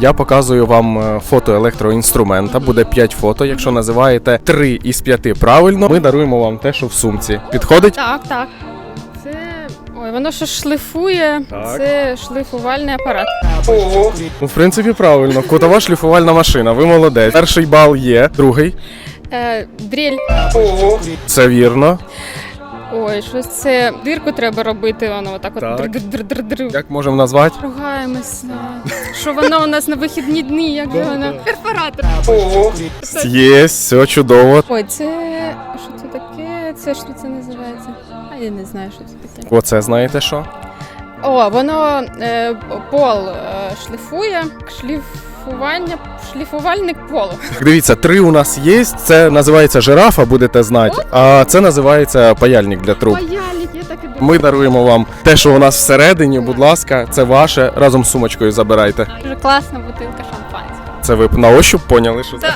Я показую вам е, фото електроінструмента. Буде 5 фото. Якщо називаєте 3 із 5 правильно, ми даруємо вам те, що в сумці. Підходить? Так, так. Це. Ой, воно що шлифує. Так. Це шлифувальний апарат. Ну, в принципі, правильно. Кутова шліфувальна машина. Ви молодець. Перший бал є, другий. Е, дріль. Це вірно. Ой, щось це дирку треба робити, воно отак от Так. др-др-др-др. Як можемо назвати? Ругаємося. Що воно у нас на вихідні дні, як же воно? Перфоратор. Є, все чудово. Ой, це. Що це таке? Це що це називається? А я не знаю, що це таке. Оце знаєте що? О, воно е, пол е, шліфує. Шліфування, шліфувальник полу. Дивіться, три у нас є. Це називається жирафа, будете знати. А це називається паяльник для труб. Паяльник, я так і думаю. Ми даруємо вам те, що у нас всередині. Будь ласка, це ваше. Разом з сумочкою забирайте. Дуже класна бутилка шампанського. Це ви на ощуп поняли, що це?